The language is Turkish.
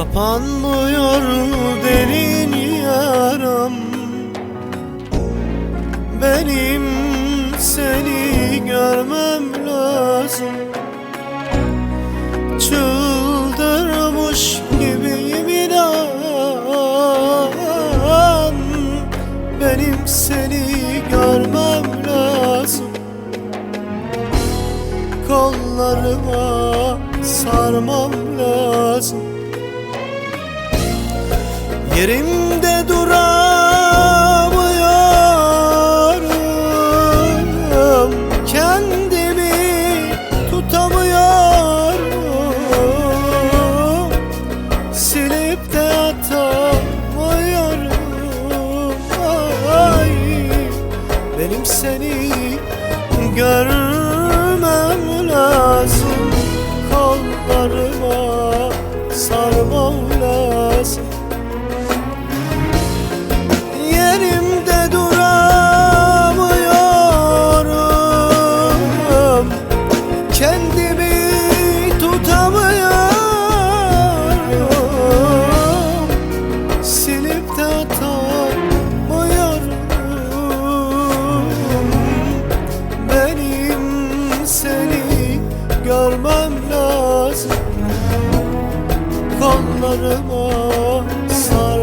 Kapanmıyor derin yaram? Benim seni görmem lazım. Çıldırmış gibiyim inan. Benim seni görmem lazım. Kollarıma sarmam lazım Yerimde duramıyorum. Kendimi tutamıyorum. Silip de atamıyorum. Ay, Benim seni görmem lazım. Kollarıma sarmam Kendimi tutamıyorum. Silip de atamıyorum. Benim seni görmem lazım. Kollarıma lazım